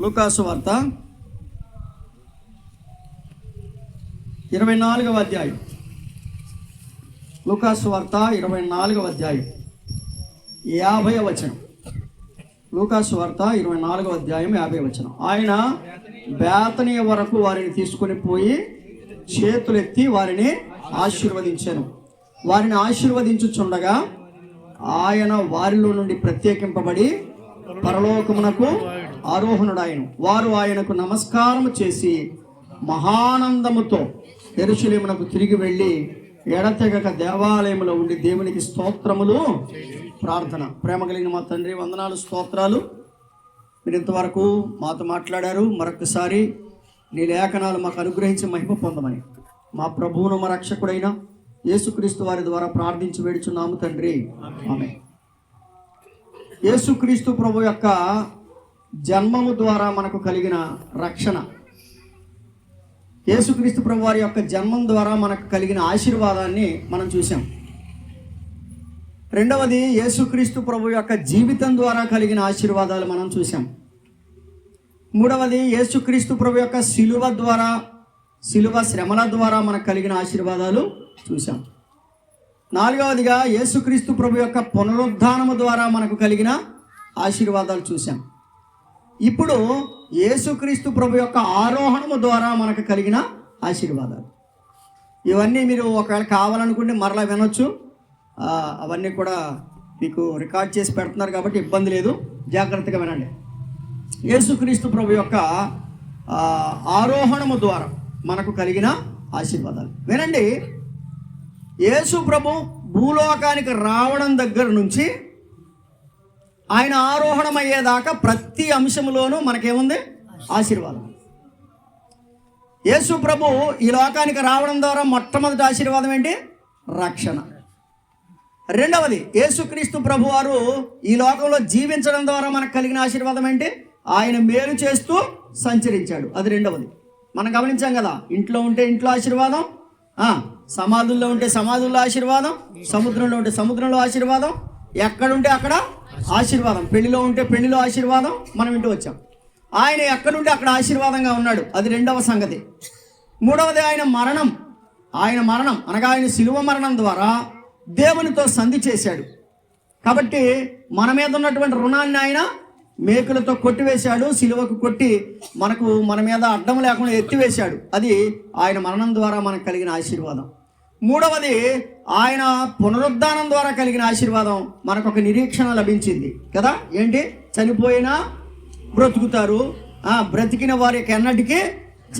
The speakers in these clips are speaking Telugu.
లూకాసు వార్త ఇరవై నాలుగవ అధ్యాయం. లూకాసు వార్త ఇరవై నాలుగవ అధ్యాయం. యాభై వచనం. లూకాసు వార్త ఇరవై నాలుగవ అధ్యాయం యాభై వచనం. ఆయన బేతనీయ వరకు వారిని తీసుకొని పోయి చేతులెత్తి వారిని ఆశీర్వదించాను. వారిని ఆశీర్వదించుచుండగా ఆయన వారిలో నుండి ప్రత్యేకింపబడి పరలోకమునకు ఆరోహణుడాయను. వారు ఆయనకు నమస్కారం చేసి మహానందముతో ఎరుశలేమునకు తిరిగి వెళ్ళి ఎడతెగక దేవాలయములో ఉండి దేవునికి స్తోత్రములు ప్రార్థన. ప్రేమ కలిగిన మా తండ్రి వందనాలు స్తోత్రాలు. మీరు ఇంతవరకు మాతో మాట్లాడారు. మరొకసారి నీ లేఖనాలు మాకు అనుగ్రహించి మహిమ పొందమని. మా ప్రభువును మా రక్షకుడైన యేసుక్రీస్తు వారి ద్వారా ప్రార్థించి వేడుచున్నాము తండ్రి. ఆమె యేసుక్రీస్తు ప్రభు యొక్క జన్మము ద్వారా మనకు కలిగిన రక్షణ. యేసుక్రీస్తు ప్రభు వారి యొక్క జన్మం ద్వారా మనకు కలిగిన ఆశీర్వాదాన్ని మనం చూసాం రెండవది యేసుక్రీస్తు ప్రభు యొక్క జీవితం ద్వారా కలిగిన ఆశీర్వాదాలు మనం చూసాం మూడవది యేసుక్రీస్తు ప్రభు యొక్క శిలువ ద్వారా శిలువ శ్రమల ద్వారా మనకు కలిగిన ఆశీర్వాదాలు చూసాం నాలుగవదిగా యేసుక్రీస్తు ప్రభు యొక్క పునరుద్ధానము ద్వారా మనకు కలిగిన ఆశీర్వాదాలు చూసాం ఇప్పుడు యేసుక్రీస్తు ప్రభు యొక్క ఆరోహణము ద్వారా మనకు కలిగిన ఆశీర్వాదాలు. ఇవన్నీ మీరు ఒకవేళ కావాలనుకుంటే మరలా వినొచ్చు. అవన్నీ కూడా మీకు రికార్డ్ చేసి పెడుతున్నారు కాబట్టి ఇబ్బంది లేదు. జాగ్రత్తగా వినండి. యేసుక్రీస్తు ప్రభు యొక్క ఆరోహణము ద్వారా మనకు కలిగిన ఆశీర్వాదాలు. వినండి. యేసు ప్రభు భూలోకానికి రావడం దగ్గర నుంచి ఆయన ఆరోహణం అయ్యేదాకా ప్రతి అంశంలోనూ మనకేముంది? ఆశీర్వాదం. యేసు ప్రభు ఈ లోకానికి రావడం ద్వారా మొట్టమొదటి ఆశీర్వాదం ఏంటి? రక్షణ. రెండవది యేసుక్రీస్తు ప్రభు వారు ఈ లోకంలో జీవించడం ద్వారా మనకు కలిగిన ఆశీర్వాదం ఏంటి? ఆయన మేలు చేస్తూ సంచరించాడు. అది రెండవది. మనం గమనించాం కదా ఇంట్లో ఉంటే ఇంట్లో ఆశీర్వాదం సమాధుల్లో ఉంటే సమాధుల్లో ఆశీర్వాదం సముద్రంలో ఉంటే సముద్రంలో ఆశీర్వాదం ఎక్కడుంటే అక్కడ ఆశీర్వాదం. పెళ్ళిలో ఉంటే పెళ్ళిలో ఆశీర్వాదం మనం ఇంటి వచ్చాం. ఆయన ఎక్కడుంటే అక్కడ ఆశీర్వాదంగా ఉన్నాడు. అది రెండవ సంగతి. మూడవది ఆయన మరణం. ఆయన మరణం అనగా ఆయన శిలువ మరణం ద్వారా దేవునితో సంధి చేశాడు. కాబట్టి మన మీద ఉన్నటువంటి రుణాన్ని ఆయన మేకులతో కొట్టివేశాడు సిలువకు కొట్టి మనకు మన మీద అడ్డం లేకుండా ఎత్తివేశాడు. అది ఆయన మరణం ద్వారా మనకు కలిగిన ఆశీర్వాదం. మూడవది ఆయన పునరుద్ధానం ద్వారా కలిగిన ఆశీర్వాదం మనకు ఒక నిరీక్షణ లభించింది. కదా? ఏంటి? చనిపోయినా బ్రతుకుతారు. ఆ, బ్రతికిన వారికి ఎన్నటికీ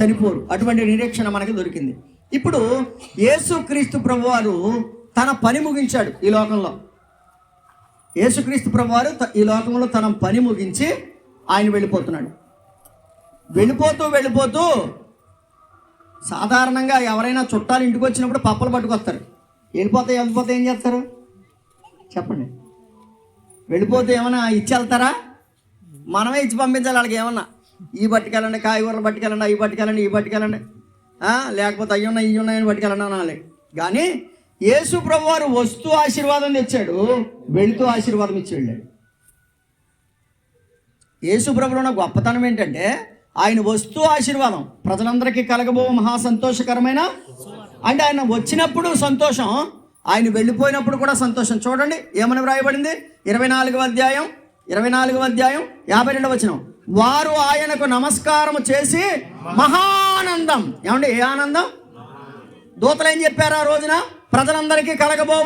చనిపోరు. అటువంటి నిరీక్షణ మనకి దొరికింది. ఇప్పుడు యేసుక్రీస్తు ప్రభువారు తన పని ముగించాడు ఈ లోకంలో. యేసుక్రీస్తు ప్రభువారు ఈ లోకంలో తన పని ముగించి ఆయన వెళ్ళిపోతున్నాడు. వెళ్ళిపోతూ వెళ్ళిపోతూ సాధారణంగా ఎవరైనా చుట్టాలు ఇంటికి వచ్చినప్పుడు పప్పలు పట్టుకొస్తారు. వెళ్ళిపోతే వెళ్ళిపోతే ఏం చేస్తారు? చెప్పండి. వెళ్ళిపోతే ఏమైనా ఇచ్చి వెళ్తారా మనమే ఇచ్చి పంపించాలి వాళ్ళకి ఏమన్నా. ఈ పట్టుకెళ్ళండి కాయగూరలు పట్టుకెళ్ళండి అవి పట్టుకెళ్ళండి ఈ పట్టుకెళ్ళండి. లేకపోతే అవి ఉన్నాయి ఇవి ఉన్నాయని పట్టుకెళ్ళండి అనాలి. కానీ యేసు ప్రభు వారు వస్తూ ఆశీర్వాదం తెచ్చాడు వెళుతూ ఆశీర్వాదం ఇచ్చి వెళ్ళాడు యేసు ప్రభులో ఉన్న గొప్పతనం ఏంటంటే ఆయన వస్తూ ఆశీర్వాదం. ప్రజలందరికీ కలగబో మహా సంతోషకరమైన అంటే ఆయన వచ్చినప్పుడు సంతోషం ఆయన వెళ్ళిపోయినప్పుడు కూడా సంతోషం. చూడండి ఏమని వ్రాయబడింది? ఇరవై నాలుగవ అధ్యాయం ఇరవై నాలుగవ అధ్యాయం యాభై రెండవ వచనం. వారు ఆయనకు నమస్కారం చేసి మహానందం. ఏమండి? ఏ ఆనందం? దూతలు ఏం చెప్పారు ఆ రోజున? ప్రజలందరికీ కలగబోవు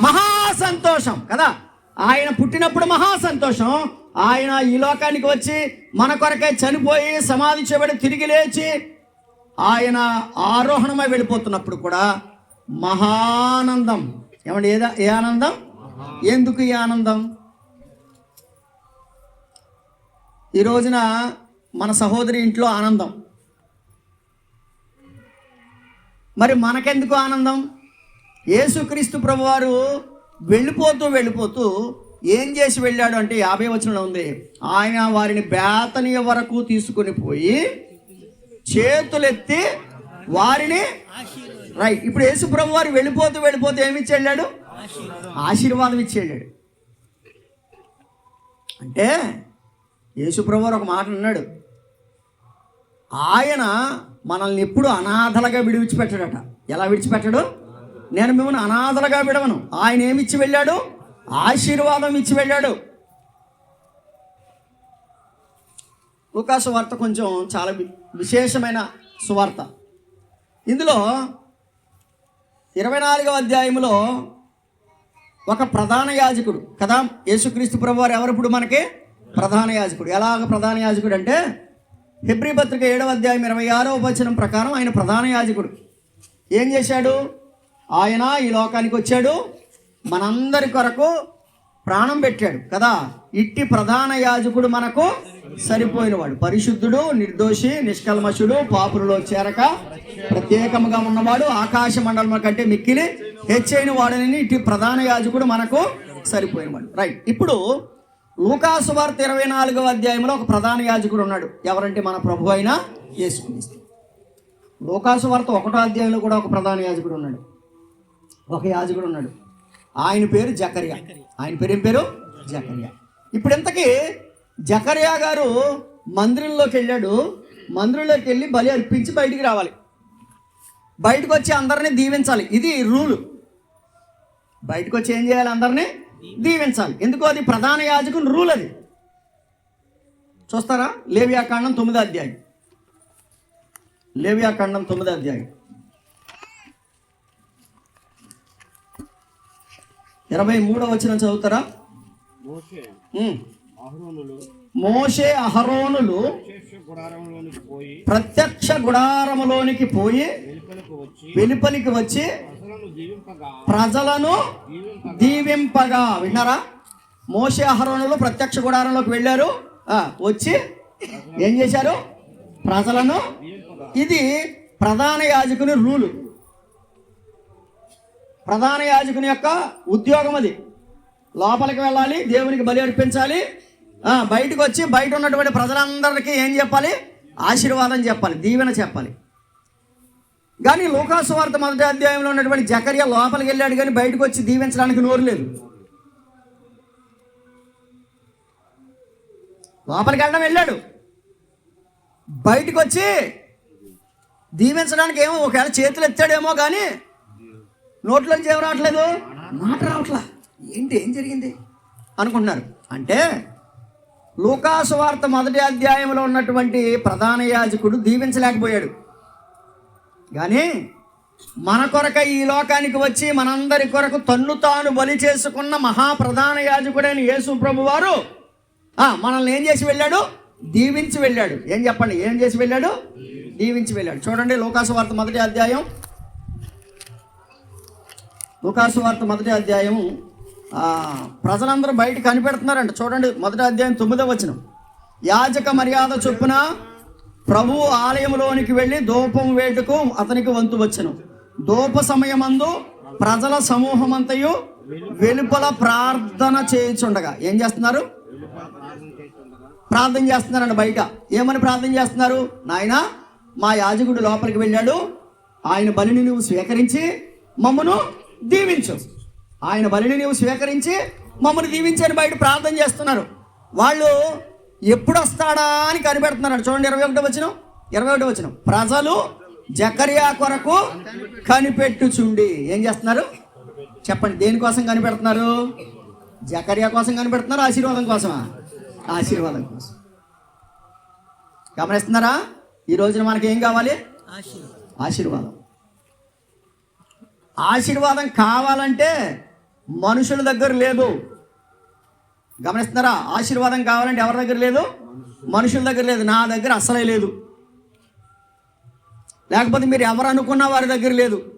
మహా సంతోషం. కదా? ఆయన పుట్టినప్పుడు మహా సంతోషం ఆయన ఈ లోకానికి వచ్చి మన కొరకే చనిపోయి సమాధి చేయబడి తిరిగి లేచి ఆయన ఆరోహణమై వెళ్ళిపోతున్నప్పుడు కూడా మహానందం. ఏమండి ఏదా ఏ ఆనందం? ఎందుకు ఈ ఆనందం? ఈ రోజున మన సహోదరి ఇంట్లో ఆనందం. మరి మనకెందుకు ఆనందం? యేసుక్రీస్తు ప్రభువారు వెళ్ళిపోతూ వెళ్ళిపోతూ ఏం చేసి వెళ్ళాడు అంటే యాభై వచనంలో ఉంది. ఆయన వారిని బేతనీయ వరకు తీసుకొని పోయి చేతులెత్తి వారిని రైట్. ఇప్పుడు యేసు ప్రభు వారు వెళ్ళిపోతూ వెళ్ళిపోతూ ఏమి ఇచ్చి వెళ్ళాడు? ఆశీర్వాదం ఇచ్చి వెళ్ళాడు. అంటే యేసు ప్రభు వారు ఒక మాట అన్నాడు. ఆయన మనల్ని ఎప్పుడు అనాథలుగా విడిచిపెట్టాడట. ఎలా విడిచిపెట్టాడు? నేను మిమ్మల్ని అనాథలుగా విడవను. ఆయన ఏమిచ్చి వెళ్ళాడు? ఆశీర్వాదం ఇచ్చి వెళ్ళాడు. లూకాసు వార్త కొంచెం చాలా విశేషమైన సువార్త. ఇందులో ఇరవై నాలుగవ అధ్యాయంలో ఒక ప్రధాన యాజకుడు కదా? యేసుక్రీస్తు ప్రభు వారు ఎవరిప్పుడు మనకి? ప్రధాన యాజకుడు. ఎలాగ ప్రధాన యాజకుడు అంటే హెబ్రి పత్రిక ఏడవ అధ్యాయం ఇరవై ఆరవ వచనం ప్రకారం ఆయన ప్రధాన యాజకుడు. ఏం చేశాడు? ఆయన ఈ లోకానికి వచ్చాడు మనందరి కొరకు ప్రాణం పెట్టాడు కదా. ఇట్టి ప్రధాన యాజకుడు మనకు సరిపోయినవాడు. పరిశుద్ధుడు నిర్దోషి నిష్కల్మషుడు పాపులలో చేరక ప్రత్యేకముగా ఉన్నవాడు ఆకాశ మండలం కంటే మిక్కిలి హెచ్చైన వాడని ఇట్టి ప్రధాన యాజకుడు మనకు సరిపోయినవాడు. రైట్ ఇప్పుడు లూకాసు వార్త ఇరవై నాలుగవ అధ్యాయంలో ఒక ప్రధాన యాజకుడు ఉన్నాడు. ఎవరంటే మన ప్రభు అయిన యేసుక్రీస్తు లోకాసు వార్త ఒకటో అధ్యాయంలో కూడా ఒక ప్రధాన యాజకుడు ఉన్నాడు. ఒక యాజకుడు ఉన్నాడు. ఆయన పేరు జకరియా. ఆయన పేరు ఏం పేరు? జకరియా. ఇప్పుడు ఇంతకీ జకరియా గారు మందిరంలోకి వెళ్ళాడు. మందిరంలోకి వెళ్ళి బలి అర్పించి బయటికి రావాలి. బయటకు వచ్చి అందరినీ దీవించాలి. ఇది రూలు. బయటకు వచ్చి ఏం చేయాలి అందరినీ? దీవించాలి. ఎందుకు? అది ప్రధాన యాజకుని రూల్ అది. చూస్తారా? లేవియాకాండం తొమ్మిదో అధ్యాయం. లేవియాకాండం తొమ్మిదో అధ్యాయం. ఇరవై మూడో వచ్చిన చదువుతారా? మోషే. అహరోనులు ప్రత్యక్ష గుడారములోనికి పోయి వెలుపలకు వచ్చి ప్రజలను దీవింపగా విన్నారా? మోషే అహరోనులు ప్రత్యక్ష గుడారంలోకి వెళ్ళారు. వచ్చి ఏం చేశారు? ప్రజలను ఇది ప్రధాన యాజకుని రూలు. ప్రధాన యాజకుని యొక్క ఉద్యోగం అది. లోపలికి వెళ్ళాలి దేవునికి బలి అర్పించాలి. బయటకు వచ్చి బయట ఉన్నటువంటి ప్రజలందరికీ ఏం చెప్పాలి? ఆశీర్వాదం చెప్పాలి దీవెన చెప్పాలి. కానీ లోకాసు వార్త మొదటి అధ్యాయంలో ఉన్నటువంటి జకర్య లోపలికి వెళ్ళాడు కానీ బయటకు వచ్చి దీవించడానికి నోరు లేదు. లోపలికి వెళ్ళడం వెళ్ళాడు. బయటకు వచ్చి దీవించడానికి ఏమో ఒకవేళ చేతులు ఎత్తాడేమో కానీ నోట్లోంచి ఏం రావట్లేదు? మాట రావట్లా. ఏంటి ఏం జరిగింది? అనుకుంటున్నారు. అంటే లూకాసు వార్త మొదటి అధ్యాయంలో ఉన్నటువంటి ప్రధాన యాజకుడు దీవించలేకపోయాడు. కానీ మన కొరక ఈ లోకానికి వచ్చి మనందరి కొరకు తన్ను తాను బలి చేసుకున్న మహాప్రధాన యాజకుడైన యేసు ప్రభు వారు మనల్ని ఏం చేసి వెళ్ళాడు? దీవించి వెళ్ళాడు. ఏం చెప్పండి? ఏం చేసి వెళ్ళాడు? దీవించి వెళ్ళాడు. చూడండి లోకాసు వార్త మొదటి అధ్యాయం. లూకాసు వార్త మొదటి అధ్యాయం ప్రజలందరూ బయట కనిపెడుతున్నారంట. చూడండి మొదటి అధ్యాయం తొమ్మిదో వచ్చిన యాజక మర్యాద చొప్పున ప్రభు ఆలయంలోనికి వెళ్ళి ధూపం వేటుకు అతనికి వంతు వచ్చను. ధూప సమయమందు ప్రజల సమూహమంతయు వెలుపల ప్రార్థన చేయించుండగా. ఏం చేస్తున్నారు? ప్రార్థన చేస్తున్నారండి బయట. ఏమని ప్రార్థన చేస్తున్నారు? నాయన మా యాజకుడు లోపలికి వెళ్ళాడు. ఆయన బలిని నువ్వు స్వీకరించి మమ్మను దీవించు. ఆయన బలిని నువ్వు స్వీకరించి మమ్మల్ని దీవించని బయట ప్రార్థన చేస్తున్నారు. వాళ్ళు ఎప్పుడు వస్తాడా అని కనిపెడుతున్నారు చూడండి ఇరవై ఒకటో వచ్చిన ఇరవై ఒకటో వచ్చిన ప్రజలు జకరియా కొరకు కనిపెట్టుచుండి. ఏం చేస్తున్నారు? చెప్పండి దేనికోసం కనిపెడుతున్నారు? జకరియా కోసం కనిపెడుతున్నారు ఆశీర్వాదం కోసమా? ఆశీర్వాదం కోసం. గమనిస్తున్నారా? ఈ రోజున మనకి ఏం కావాలి ఆశీర్వాదం. ఆశీర్వాదం కావాలంటే మనుషుల దగ్గర లేదు. గమనిస్తున్నారా? ఆశీర్వాదం కావాలంటే ఎవరి దగ్గర లేదు? మనుషుల దగ్గర లేదు. నా దగ్గర అసలే లేదు. లేకపోతే మీరు ఎవరు అనుకున్న వారి దగ్గర లేదు.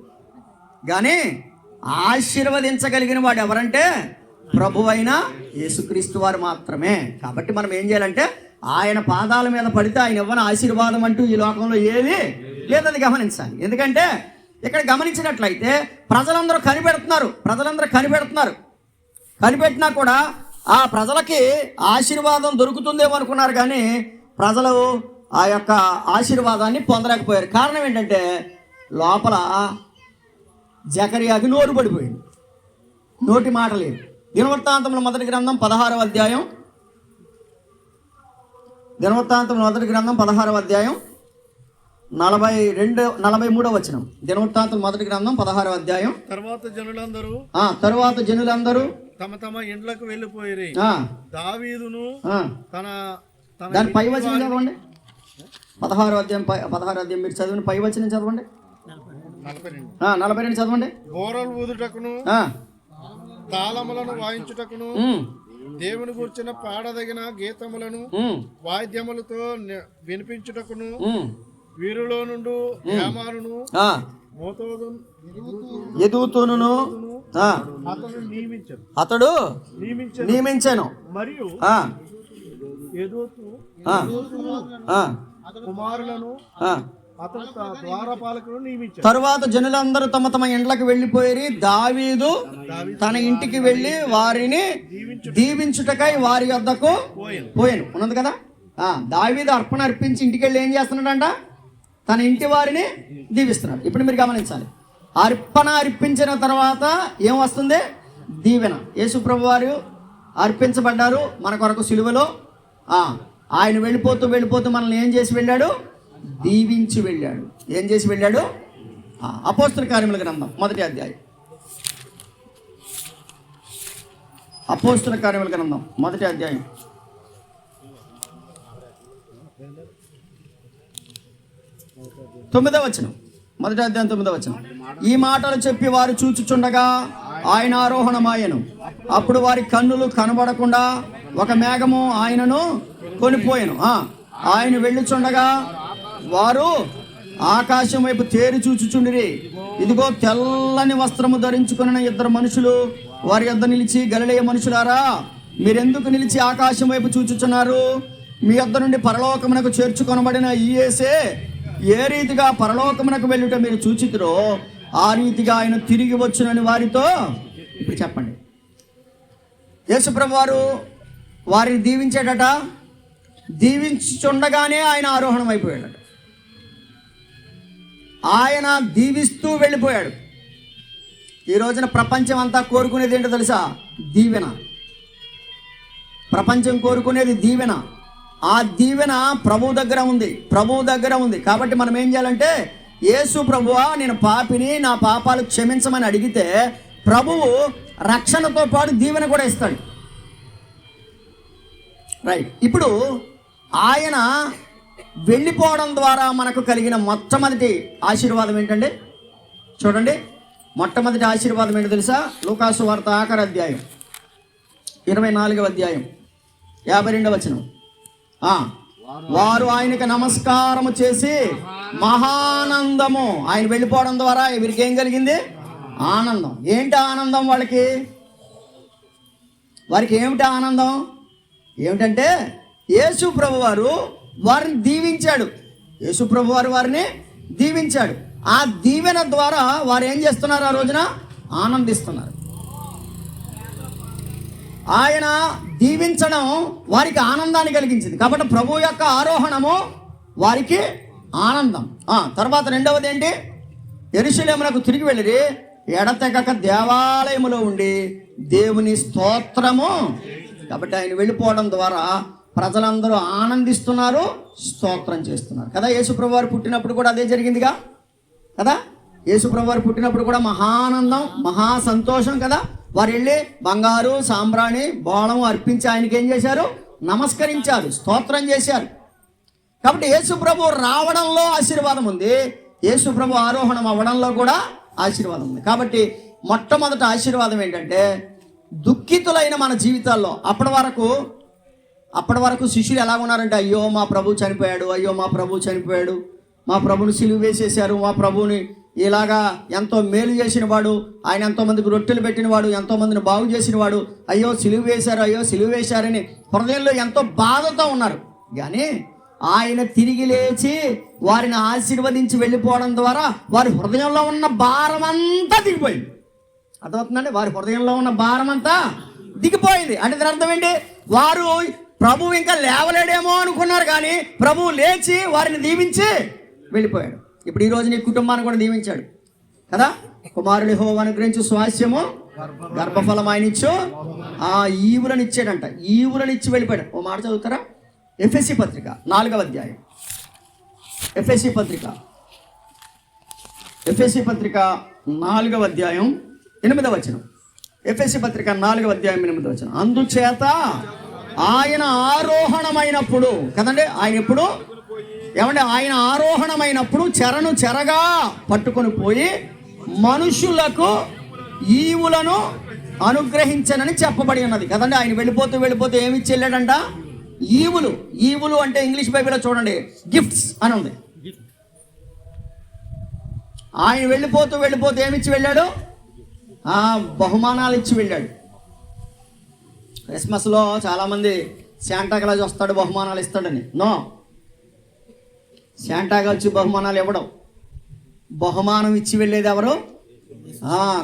కానీ ఆశీర్వదించగలిగిన వాడు ఎవరంటే ప్రభు అయిన యేసుక్రీస్తు వారు మాత్రమే. కాబట్టి మనం ఏం చేయాలంటే ఆయన పాదాల మీద పడితే ఆయన ఇవ్వని ఆశీర్వాదం అంటూ ఈ లోకంలో ఏది లేదని గమనించాలి. ఎందుకంటే ఇక్కడ గమనించినట్లయితే ప్రజలందరూ కనిపెడుతున్నారు ప్రజలందరూ కనిపెడుతున్నారు. కనిపెట్టినా కూడా ఆ ప్రజలకి ఆశీర్వాదం దొరుకుతుందేమో అనుకున్నారు కానీ ప్రజలు ఆ యొక్క ఆశీర్వాదాన్ని పొందలేకపోయారు. కారణం ఏంటంటే లోపల జకరియాకి నోరు పడిపోయింది. నోటి మాట లేదు. దినవృత్తాంతంలో మొదటి గ్రంథం పదహారవ అధ్యాయం. దినవృత్తాంతం మొదటి గ్రంథం పదహారవ అధ్యాయం నలభై రెండు నలభై మూడో వచనం. దినవృత్తాంతం మొదటి గ్రంథం పదహారో అధ్యాయం. తర్వాత జనులందరూ ఆ తరువాత జనులందరూ తమ తమ ఇండ్లకు వెళ్ళిపోయిరి. ఆ, దావీదును తన దాని పై వచనం చదవండి. పదహారో అధ్యాయం పదహారో అధ్యాయం మీరు చదవండి పై వచనం చదవండి. నలభై రెండు. చదవండి. బోరలు ఊదుటకును తాళములను వాయించుటకును దేవుని కూర్చిన పాడదగిన గీతములను వాయిద్యములతో వినిపించుటకును వీరులో నుండి నియమించను. అతడు నియమించను. నియమించాను. మరియు కుమారులను తరువాత జనులందరూ తమ తమ ఇండ్లకు వెళ్ళిపోయి దావీదు తన ఇంటికి వెళ్ళి వారిని దీవించుటకై వారి వద్దకు పోయాను. ఉన్నది కదా? ఆ. దావీదు అర్పణ అర్పించి ఇంటికి వెళ్ళి ఏం చేస్తున్నాడంట? తన ఇంటి వారిని దీవిస్తున్నాడు. ఇప్పుడు మీరు గమనించాలి. అర్పణ అర్పించిన తర్వాత ఏం వస్తుంది? దీవెన. యేసుప్రభు వారు అర్పించబడ్డారు మన కొరకు సిలువలో. ఆయన వెళ్ళిపోతూ వెళ్ళిపోతూ మనల్ని ఏం చేసి వెళ్ళాడు? దీవించి వెళ్ళాడు. ఏం చేసి వెళ్ళాడు? అపోస్తుల కార్యముల గ్రంథం మొదటి అధ్యాయం. అపోస్తుల కార్యముల గ్రంథం మొదటి అధ్యాయం. తొమ్మిదవ వచనం. మొదటి అధ్యాయం తొమ్మిదవ వచనం. ఈ మాటలు చెప్పి వారు చూచుచుండగా ఆయన ఆరోహణమాయను. అప్పుడు వారి కన్నులు కనబడకుండా ఒక మేఘము ఆయనను కొనిపోయాను. ఆయన వెళ్ళుచుండగా వారు ఆకాశం వైపు తేరి చూచుచుండిరి. ఇదిగో తెల్లని వస్త్రము ధరించుకున్న ఇద్దరు మనుషులు వారి యొద్ద నిలిచి గలిలయ మనుషులారా మీరెందుకు నిలిచి ఆకాశం వైపు చూచుచున్నారు? మీ యొద్ద నుండి పరలోకమునకు చేర్చుకొనబడిన ఈ ఏసే ఏ రీతిగా పరలోకమునకు వెళ్ళుట మీరు చూచితురో ఆ రీతిగా ఆయన తిరిగి వచ్చునని వారితో ఇప్పుడు చెప్పండి. యేసుప్రభు వారు వారిని దీవించేటట దీవించుచుండగానే ఆయన ఆరోహణం అయిపోయాడట. ఆయన దీవిస్తూ వెళ్ళిపోయాడు. ఈ రోజున ప్రపంచం అంతా కోరుకునేది ఏంటో తెలుసా? దీవెన. ప్రపంచం కోరుకునేది దీవెన. ఆ దీవెన ప్రభు దగ్గర ఉంది ప్రభు దగ్గర ఉంది. కాబట్టి మనం ఏం చేయాలంటే యేసు ప్రభువా నేను పాపిని నా పాపాలు క్షమించమని అడిగితే ప్రభువు రక్షణతో పాటు దీవెన కూడా ఇస్తాడు. రైట్ ఇప్పుడు ఆయన వెళ్ళిపోవడం ద్వారా మనకు కలిగిన మొట్టమొదటి ఆశీర్వాదం ఏంటండి? చూడండి. మొట్టమొదటి ఆశీర్వాదం ఏంటో తెలుసా? లూకాసు వార్త ఆఖర అధ్యాయం. ఇరవై నాలుగవ అధ్యాయం. యాభై రెండవ వచనం. వారు ఆయనకి నమస్కారము చేసి మహానందము. ఆయన వెళ్ళిపోవడం ద్వారా వీరికి ఏం కలిగింది? ఆనందం. ఏంటి ఆనందం వాళ్ళకి? వారికి ఏమిటి ఆనందం? ఏమిటంటే యేసు ప్రభు వారు వారిని దీవించాడు. యేసు ప్రభు వారు వారిని దీవించాడు. ఆ దీవెన ద్వారా వారు ఏం చేస్తున్నారు ఆ రోజున? ఆనందిస్తున్నారు. ఆయన దీవించడం వారికి ఆనందాన్ని కలిగించింది. కాబట్టి ప్రభు యొక్క ఆరోహణము వారికి ఆనందం. తర్వాత రెండవది ఏంటి? ఎరుశలేమునకు తిరిగి వెళ్ళిరి. ఎడతెగక దేవాలయములో ఉండి దేవుని స్తోత్రము. కాబట్టి ఆయన వెళ్ళిపోవడం ద్వారా ప్రజలందరూ ఆనందిస్తున్నారు స్తోత్రం చేస్తున్నారు. కదా యేసుప్రభు వారు పుట్టినప్పుడు కూడా అదే జరిగిందిగా? కదా యేసుప్రభు వారు పుట్టినప్పుడు కూడా మహానందం మహా సంతోషం కదా? వారు వెళ్ళి బంగారు సాంబ్రాణి బోళం అర్పించి ఆయనకి ఏం చేశారు? నమస్కరించారు స్తోత్రం చేశారు. కాబట్టి యేసుప్రభు రావడంలో ఆశీర్వాదం ఉంది. యేసుప్రభు ఆరోహణం అవ్వడంలో కూడా ఆశీర్వాదం ఉంది. కాబట్టి మొట్టమొదటి ఆశీర్వాదం ఏంటంటే దుఃఖితులైన మన జీవితాల్లో అప్పటి వరకు అప్పటి వరకు శిష్యులు ఎలా ఉన్నారంటే అయ్యో మా ప్రభు చనిపోయాడు అయ్యో మా ప్రభు చనిపోయాడు మా ప్రభుని సిలువ వేసేశారు మా ప్రభుని ఇలాగా ఎంతో మేలు చేసిన వాడు ఆయన ఎంతోమందికి రొట్టెలు పెట్టినవాడు ఎంతోమందిని బాగు చేసిన వాడు అయ్యో సిలువ వేశారు అయ్యో సిలువ వేశారని హృదయంలో ఎంతో బాధతో ఉన్నారు. కానీ ఆయన తిరిగి లేచి వారిని ఆశీర్వదించి వెళ్ళిపోవడం ద్వారా వారి హృదయంలో ఉన్న భారం అంతా దిగిపోయింది. అర్థమవుతుందండి? వారి హృదయంలో ఉన్న భారం అంతా దిగిపోయింది. అంటే దాని అర్థం ఏంటి? వారు ప్రభువు ఇంకా లేవలేడేమో అనుకున్నారు కానీ ప్రభువు లేచి వారిని దీవించి వెళ్ళిపోయాడు. ఇప్పుడు ఈ రోజు నీ కుటుంబాన్ని కూడా దీవించాడు కదా? కుమారుడి హో అనుగ్రహించు స్వాస్యము గర్భఫలం ఆయన ఇచ్చు. ఆ ఈవులను ఇచ్చాడంట. ఈవులను ఇచ్చి వెళ్ళిపోయాడు. ఓ మాట చదువుతారా? ఎఫ్ఎస్సి పత్రిక నాలుగవ అధ్యాయం. ఎఫ్ఎస్సి పత్రిక. ఎఫ్ఎస్సి పత్రిక నాలుగవ అధ్యాయం ఎనిమిదవ వచనం. ఎఫ్ఎస్సి పత్రిక నాలుగవ అధ్యాయం ఎనిమిదవ వచనం. అందుచేత ఆయన ఆరోహణమైనప్పుడు కదండి? ఆయన ఎప్పుడు? ఏమంటే ఆయన ఆరోహణమైనప్పుడు చెరను చెరగా పట్టుకొని పోయి మనుషులకు ఈవులను అనుగ్రహించనని చెప్పబడి ఉన్నది. కదండి ఆయన వెళ్ళిపోతూ వెళ్ళిపోతూ ఏమి ఇచ్చి వెళ్ళాడంట? ఈవులు. ఈవులు అంటే ఇంగ్లీష్ బైబిల్లో చూడండి గిఫ్ట్స్ అని ఉంది. ఆయన వెళ్ళిపోతూ వెళ్ళిపోతూ ఏమిచ్చి వెళ్ళాడు? ఆ, బహుమానాలు ఇచ్చి వెళ్ళాడు. క్రిస్మస్లో చాలామంది శాంటాక్లాజ్ వస్తాడు బహుమానాలు ఇస్తాడని. నో. శాంటా కలిసి బహుమానాలు ఇవ్వడం. బహుమానం ఇచ్చి వెళ్ళేది ఎవరు?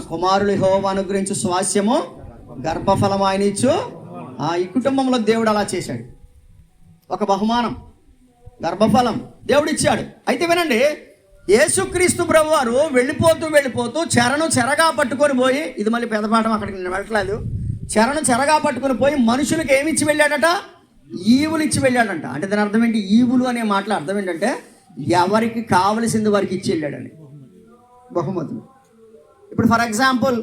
కుమారులు హోమ అనుగ్రహించు స్వాస్యము గర్భఫలం ఆయన ఇచ్చు. ఆ, ఈ కుటుంబంలో దేవుడు అలా చేశాడు. ఒక బహుమానం గర్భఫలం దేవుడు ఇచ్చాడు. అయితే వినండి యేసుక్రీస్తు ప్రభు వారు వెళ్ళిపోతూ వెళ్ళిపోతూ చెరను చెరగా పట్టుకొని పోయి ఇది మళ్ళీ పెద్దపాఠం అక్కడికి నేను వెళ్ళట్లేదు. చెరను చెరగా పట్టుకొని పోయి మనుషులకు ఏమి ఇచ్చి వెళ్ళాడట? ఈవులు ఇచ్చి వెళ్ళాడంట. అంటే దాని అర్థం ఏంటి? ఈవులు అనే మాటల అర్థం ఏంటంటే ఎవరికి కావలసింది వారికి ఇచ్చి వెళ్ళాడని. బహుమతులు. ఇప్పుడు ఫర్ ఎగ్జాంపుల్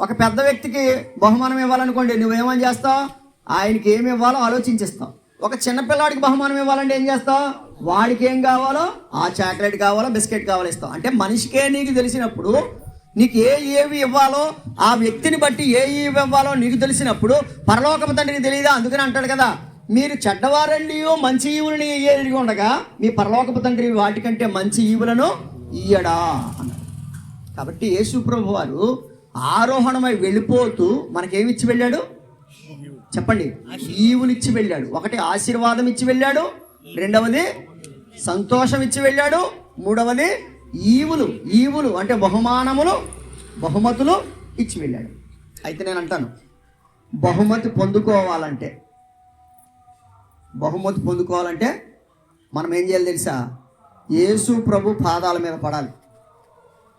ఒక పెద్ద వ్యక్తికి బహుమానం ఇవ్వాలనుకోండి నువ్వేమని చేస్తావు? ఆయనకి ఏమి ఇవ్వాలో ఆలోచించిస్తావు. ఒక చిన్న పిల్లాడికి బహుమానం ఇవ్వాలంటే ఏం చేస్తావు? వాడికి ఏం కావాలో? ఆ చాక్లెట్ కావాలో? బిస్కెట్ కావాలో ఇస్తావు. అంటే మనిషికే నీకు తెలిసినప్పుడు నీకు ఏ ఏవి ఇవ్వాలో ఆ వ్యక్తిని బట్టి ఏ ఏవి ఇవ్వాలో నీకు తెలిసినప్పుడు పరలోకపు తండ్రికి తెలియదా? అందుకని అంటాడు కదా మీరు చెడ్డవారండియో మంచి ఈవులని ఎరిగి ఉండగా మీ పరలోకపు తండ్రి వాటికంటే మంచి ఈవులను ఇయ్యడా అన్నాడు. కాబట్టి యేసుప్రభు వారు ఆరోహణమై వెళ్ళిపోతూ మనకేమి ఇచ్చి వెళ్ళాడు? చెప్పండి. ఈవులు ఇచ్చి వెళ్ళాడు. ఒకటి ఆశీర్వాదం ఇచ్చి వెళ్ళాడు. రెండవది సంతోషం ఇచ్చి వెళ్ళాడు. మూడవది ఈవులు ఈవులు అంటే బహుమానములు బహుమతులు ఇచ్చి వెళ్ళాడు. అయితే నేను అంటాను బహుమతి పొందుకోవాలంటే బహుమతి పొందుకోవాలంటే మనం ఏం చేయాలి తెలుసా? యేసు ప్రభు పాదాల మీద పడాలి.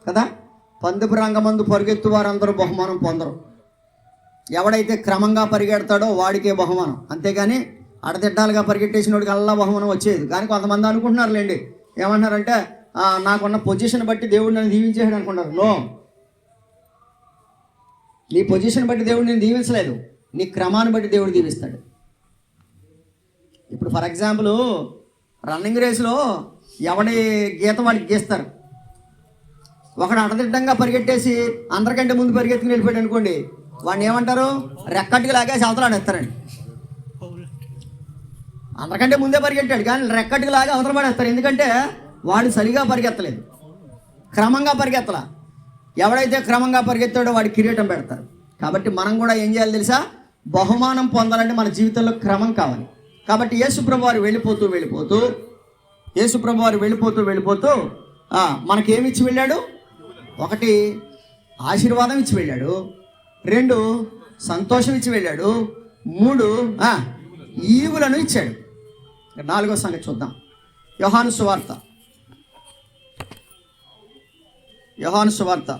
కదా? పందుపు రంగమందు పరిగెత్తు వారందరూ బహుమానం పొందరు. ఎవడైతే క్రమంగా పరిగెడతాడో వాడికే బహుమానం. అంతేగాని అడతిడ్డాలుగా పరిగెట్టేసిన వాడికి అల్లా బహుమానం వచ్చేది. కానీ కొంతమంది అనుకుంటున్నారులేండి. ఏమంటున్నారంటే నాకున్న పొజిషన్ బట్టి దేవుడు నన్ను దీవించేసాడు అనుకున్నారు నో. నీ పొజిషన్ బట్టి దేవుడు నేను దీవించలేదు. నీ క్రమాన్ని బట్టి దేవుడు దీవిస్తాడు. ఇప్పుడు ఫర్ ఎగ్జాంపుల్ రన్నింగ్ రేస్లో ఎవడి గీత వాడికి గీస్తారు? ఒకడు అడదిడ్డంగా పరిగెట్టేసి అందరికంటే ముందు పరిగెత్తుకుని వెళ్ళిపోయాడు అనుకోండి వాడిని ఏమంటారు? రెక్కటికి లాగేసి అవతల ఆడేస్తారండి అందరికంటే ముందే పరిగెట్టాడు కానీ రెక్కటికి లాగా అవతల పడేస్తారు ఎందుకంటే వాడు సరిగా పరిగెత్తలేదు. క్రమంగా పరిగెత్తలా. ఎవడైతే క్రమంగా పరిగెత్తాడో వాడి కిరీటం పెడతారు. కాబట్టి మనం కూడా ఏం చేయాలి తెలుసా? బహుమానం పొందాలంటే మన జీవితంలో క్రమం కావాలి. కాబట్టి యేసుప్రభు వారు వెళ్ళిపోతూ వెళ్ళిపోతూ యేసుప్రభు వారు వెళ్ళిపోతూ వెళ్ళిపోతూ మనకేమి ఇచ్చి వెళ్ళాడు? ఒకటి ఆశీర్వాదం ఇచ్చి వెళ్ళాడు. రెండు సంతోషం ఇచ్చి వెళ్ళాడు. మూడు ఈవులను ఇచ్చాడు. నాలుగో సంగతి చూద్దాం. యోహాను సువార్త. యోహాను సువార్త.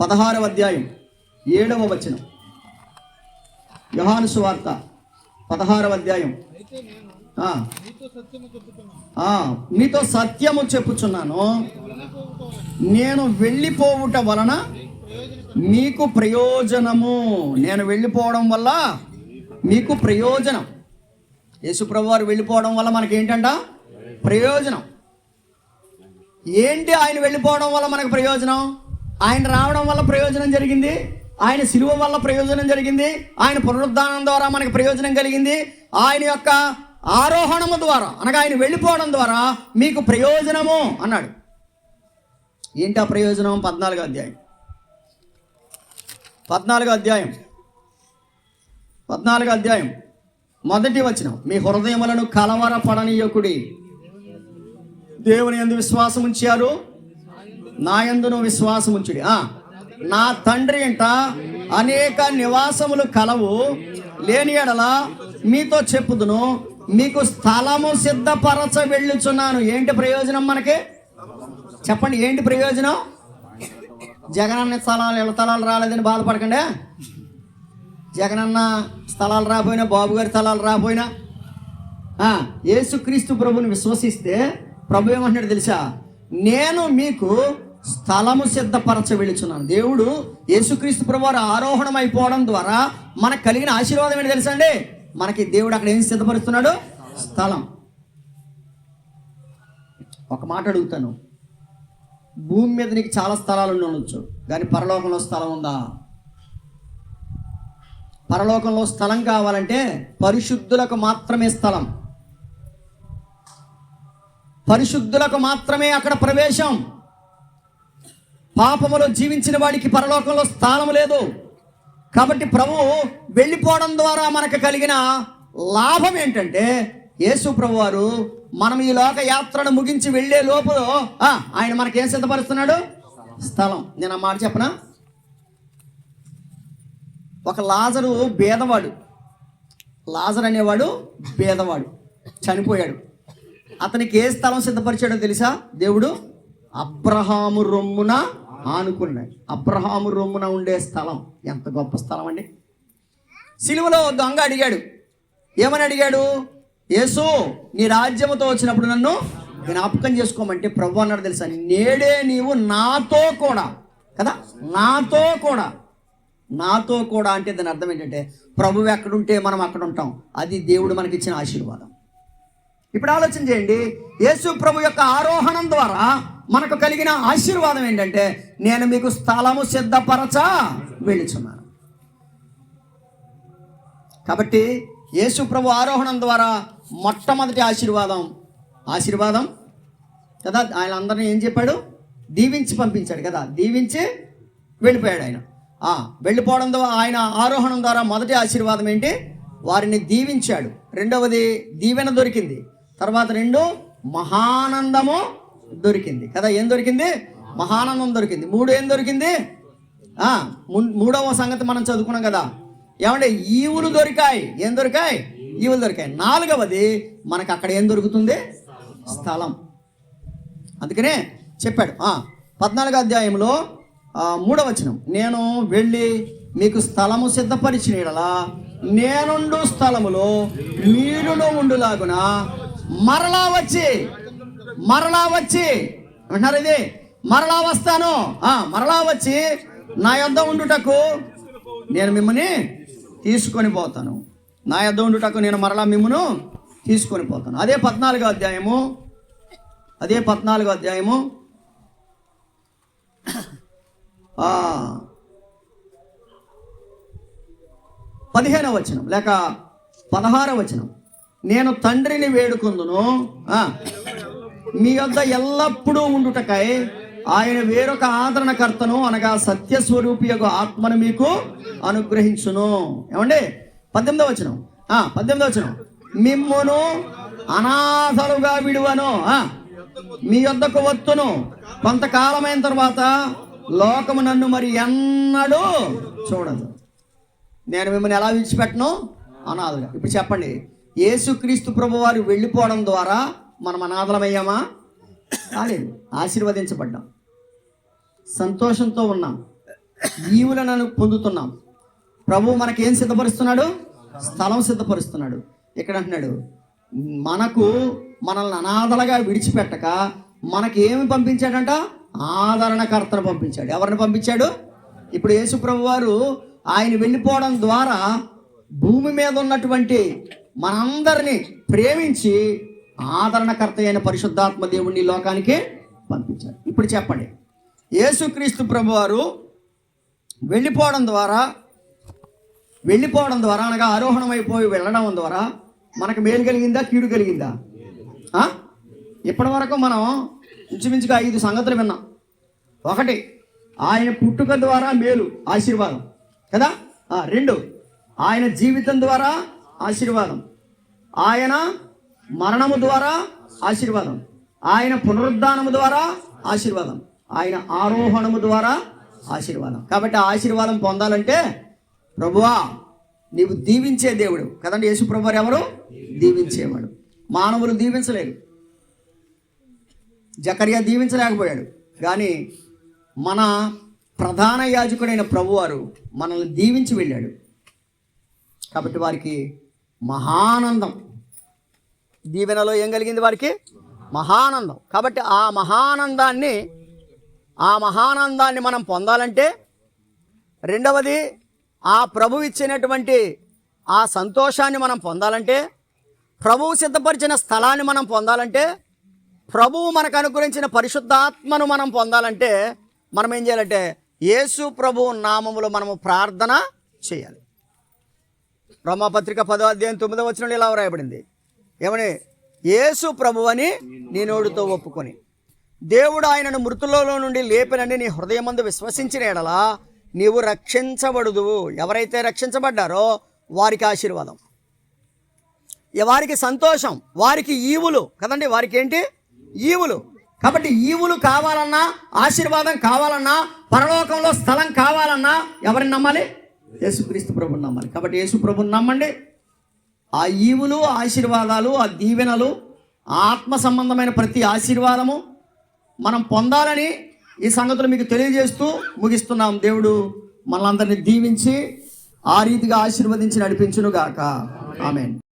పదహారవ అధ్యాయం ఏడవ వచనం. యోహాను సువార్త. పదహారవ అధ్యాయం. మీతో సత్యము చెప్పుచున్నాను. నేను వెళ్ళిపోవుట వలన మీకు ప్రయోజనము. నేను వెళ్ళిపోవడం వల్ల మీకు ప్రయోజనం. యేసుప్రభు వారు వెళ్ళిపోవడం వల్ల మనకి ఏంటంట ప్రయోజనం. ఏంటి ఆయన వెళ్ళిపోవడం వల్ల మనకు ప్రయోజనం? ఆయన రావడం వల్ల ప్రయోజనం జరిగింది? ఆయన శిలువ వల్ల ప్రయోజనం జరిగింది. ఆయన పునరుద్ధానం ద్వారా మనకు ప్రయోజనం కలిగింది. ఆయన యొక్క ఆరోహణము ద్వారా అనగా ఆయన వెళ్ళిపోవడం ద్వారా మీకు ప్రయోజనము అన్నాడు. ఏంటి ఆ ప్రయోజనం? పద్నాలుగో అధ్యాయం. పద్నాలుగో అధ్యాయం. పద్నాలుగో అధ్యాయం. మొదటి వచనం. మీ హృదయములను కలవరపడనీయకుడి దేవుని ఎందు విశ్వాసం ఉంచారు నా ఎందును విశ్వాసం ఉంచుడి ఆ, నా తండ్రి ఇంట అనేక నివాసములు కలవు. లేని ఎడల మీతో చెప్పుదును. మీకు స్థలము సిద్ధపరచ వెళ్ళుచున్నాను. ఏంటి ప్రయోజనం మనకి? చెప్పండి ఏంటి ప్రయోజనం? జగనన్న స్థలాలు ఇళ్ళ స్థలాలు రాలేదని బాధపడకండి. జగనన్న స్థలాలు రాపోయినా బాబు గారి స్థలాలు రాపోయినా యేసుక్రీస్తు ప్రభుని విశ్వసిస్తే ప్రభు ఏమంటున్నాడు తెలుసా? నేను మీకు స్థలము సిద్ధపరచ వెళుచున్నాను దేవుడు యేసుక్రీస్తు ప్రభువారు ఆరోహణం అయిపోవడం ద్వారా మనకు కలిగిన ఆశీర్వాదం ఏంటి తెలుసా అండి? మనకి దేవుడు అక్కడ ఏం సిద్ధపరుస్తున్నాడు? స్థలం. ఒక మాట అడుగుతాను. భూమి మీద నీకు చాలా స్థలాలు ఉండవచ్చు కానీ పరలోకంలో స్థలం ఉందా? పరలోకంలో స్థలం కావాలంటే పరిశుద్ధులకు మాత్రమే స్థలం. పరిశుద్ధులకు మాత్రమే అక్కడ ప్రవేశం. పాపములో జీవించిన వాడికి పరలోకంలో స్థానం లేదు. కాబట్టి ప్రభు వెళ్ళిపోవడం ద్వారా మనకు కలిగిన లాభం ఏంటంటే యేసు ప్రభు వారు మనం ఈ లోక యాత్రను ముగించి వెళ్ళే లోపు ఆయన మనకేం సిద్ధపరుస్తున్నాడు? స్థలం. నేను ఆ మాట చెప్పనా? ఒక లాజరు భేదవాడు. లాజర్ అనేవాడు భేదవాడు. చనిపోయాడు. అతనికి ఏ స్థలం సిద్ధపరిచాడో తెలుసా? దేవుడు అబ్రహాము రొమ్మున ఆనుకున్నాయి. అబ్రహాము రొమ్మున ఉండే స్థలం. ఎంత గొప్ప స్థలం అండి. సిలువలో దొంగ అడిగాడు. ఏమని అడిగాడు? యేసు నీ రాజ్యముతో వచ్చినప్పుడు నన్ను జ్ఞాపకం చేసుకోమంటే ప్రభు అన్నాడు తెలుసా? నేడే నీవు నాతో కూడా కదా? నాతో కూడా. నాతో కూడా అంటే దాని అర్థం ఏంటంటే ప్రభువు ఎక్కడుంటే మనం అక్కడ ఉంటాం. అది దేవుడు మనకి ఇచ్చిన ఆశీర్వాదం. ఇప్పుడు ఆలోచన చేయండి. యేసు ప్రభు యొక్క ఆరోహణం ద్వారా మనకు కలిగిన ఆశీర్వాదం ఏంటంటే నేను మీకు స్థలము సిద్ధపరచా వెళ్ళుచున్నాను. కాబట్టి యేసు ప్రభు ఆరోహణం ద్వారా మొట్టమొదటి ఆశీర్వాదం ఆశీర్వాదం కదా? ఆయన అందరిని ఏం చెప్పాడు? దీవించి పంపించాడు కదా? దీవించి వెళ్ళిపోయాడు ఆయన. వెళ్ళిపోవడం ద్వారా ఆయన ఆరోహణం ద్వారా మొదటి ఆశీర్వాదం ఏంటి? వారిని దీవించాడు. రెండవది దీవెన దొరికింది. తర్వాత రెండు మహానందము దొరికింది. కదా ఏం దొరికింది? మహానందం దొరికింది. మూడు ఏం దొరికింది? ము- మూడవ సంగతి మనం చదువుకున్నాం కదా. ఏమంటే ఈవులు దొరికాయి. ఏం దొరికాయి? ఈవులు దొరికాయి. నాలుగవది మనకు అక్కడ ఏం దొరుకుతుంది? స్థలం. అందుకనే చెప్పాడు. పద్నాలుగో అధ్యాయంలో మూడవచనం నేను వెళ్ళి మీకు స్థలము సిద్ధపరిచిన యెడల నేనుండు స్థలములో మీరును ఉండులాగున మరలా వచ్చి మరలా వచ్చి వింటున్నారు ఇది? మరలా వస్తాను. ఆ, మరలా వచ్చి నా యొద్ద ఉండుటకు నేను మిమ్మల్ని తీసుకొని పోతాను. నా యొద్ద ఉండుటకు నేను మరలా మిమ్మను తీసుకొని పోతాను. అదే పద్నాలుగో అధ్యాయము. అదే పద్నాలుగో అధ్యాయము. పదిహేనవ వచనం లేక పదహారవ వచనం. నేను తండ్రిని వేడుకుందును. మీ వద్ద ఎల్లప్పుడూ ఉండుటకై ఆయన వేరొక ఆదరణకర్తను అనగా సత్యస్వరూపి యొక్క ఆత్మను మీకు అనుగ్రహించును. ఏమండి? పద్దెనిమిదవ వచనం. పద్దెనిమిదవ వచనం. మిమ్మును అనాథలుగా విడువను. మీ వద్దకు వత్తును. కొంతకాలమైన తర్వాత లోకము నన్ను మరి ఎన్నడూ చూడదు. నేను మిమ్మల్ని ఎలా విడిచిపెట్టను? అనాథలుగా. ఇప్పుడు చెప్పండి. యేసుక్రీస్తు ప్రభు వారు వెళ్ళిపోవడం ద్వారా మనం అనాథలమయ్యామా? కాలేదు. ఆశీర్వదించబడ్డాం. సంతోషంతో ఉన్నాం. దీవులను పొందుతున్నాం. ప్రభు మనకేం సిద్ధపరుస్తున్నాడు? స్థలం సిద్ధపరుస్తున్నాడు. ఇక్కడ అంటున్నాడు మనకు మనల్ని అనాథలుగా విడిచిపెట్టక మనకి ఏమి పంపించాడంట? ఆదరణకర్తను పంపించాడు. ఎవరిని పంపించాడు? ఇప్పుడు యేసుప్రభు వారు ఆయన వెళ్ళిపోవడం ద్వారా భూమి మీద ఉన్నటువంటి మనందరినీ ప్రేమించి ఆదరణకర్త అయిన పరిశుద్ధాత్మ దేవుణ్ణి లోకానికి పంపించాడు. ఇప్పుడు చెప్పండి. యేసుక్రీస్తు ప్రభువారు వెళ్ళిపోవడం ద్వారా వెళ్ళిపోవడం ద్వారా అనగా ఆరోహణం అయిపోయి వెళ్ళడం ద్వారా మనకు మేలు కలిగిందా కీడు కలిగిందా? ఇప్పటి వరకు మనం ఇంచుమించుగా ఐదు సంగతులు విన్నాం. ఒకటి ఆయన పుట్టుక ద్వారా మేలు ఆశీర్వాదం. కదా? రెండు ఆయన జీవితం ద్వారా ఆశీర్వాదం. ఆయన మరణము ద్వారా ఆశీర్వాదం. ఆయన పునరుద్ధానము ద్వారా ఆశీర్వాదం. ఆయన ఆరోహణము ద్వారా ఆశీర్వాదం. కాబట్టి ఆశీర్వాదం పొందాలంటే ప్రభువా నీవు దీవించే దేవుడు. కదండి యేసు ప్రభు ఎవరు? దీవించేవాడు. మానవులు దీవించలేరు జకర్యా దీవించలేకపోయాడు. కానీ మన ప్రధాన యాజకుడైన ప్రభువారు మనల్ని దీవించి వెళ్ళాడు. కాబట్టి వారికి మహానందం. దీవెనలో ఏం కలిగింది వారికి? మహానందం. కాబట్టి ఆ మహానందాన్ని ఆ మహానందాన్ని మనం పొందాలంటే రెండవది ఆ ప్రభు ఇచ్చినటువంటి ఆ సంతోషాన్ని మనం పొందాలంటే ప్రభువు సిద్ధపరిచిన స్థలాన్ని మనం పొందాలంటే ప్రభువు మనకు అనుగ్రహించిన పరిశుద్ధాత్మను మనం పొందాలంటే మనం ఏం చేయాలంటే యేసు ప్రభు నామములో మనము ప్రార్థన చేయాలి. రోమాపత్రిక పదో అధ్యాయం తొమ్మిదో వచ్చిన ఇలా వ్రాయబడింది. ఏమని? యేసు ప్రభు అని నీ నోటితో ఒప్పుకొని. దేవుడు ఆయనను మృతులలో నుండి లేపినని నీ హృదయమందు విశ్వసించిన ఎడలా నీవు రక్షించబడదు. ఎవరైతే రక్షించబడ్డారో వారికి ఆశీర్వాదం. వారికి సంతోషం వారికి ఈవులు. కదండి వారికి ఏంటి? ఈవులు. కాబట్టి ఈవులు కావాలన్నా ఆశీర్వాదం కావాలన్నా పరలోకంలో స్థలం కావాలన్నా ఎవరిని నమ్మాలి? యేసుక్రీస్తు ప్రభుని నమ్మాలి. కాబట్టి యేసు ప్రభుని నమ్మండి. ఆ ఈవులు ఆశీర్వాదాలు ఆ దీవెనలు ఆ ఆత్మ సంబంధమైన ప్రతి ఆశీర్వాదము మనం పొందాలని ఈ సంగతులు మీకు తెలియజేస్తూ ముగిస్తున్నాం. దేవుడు మనలందరినీ దీవించి ఆ రీతిగా ఆశీర్వదించి నడిపించునుగాక. ఆమెన్.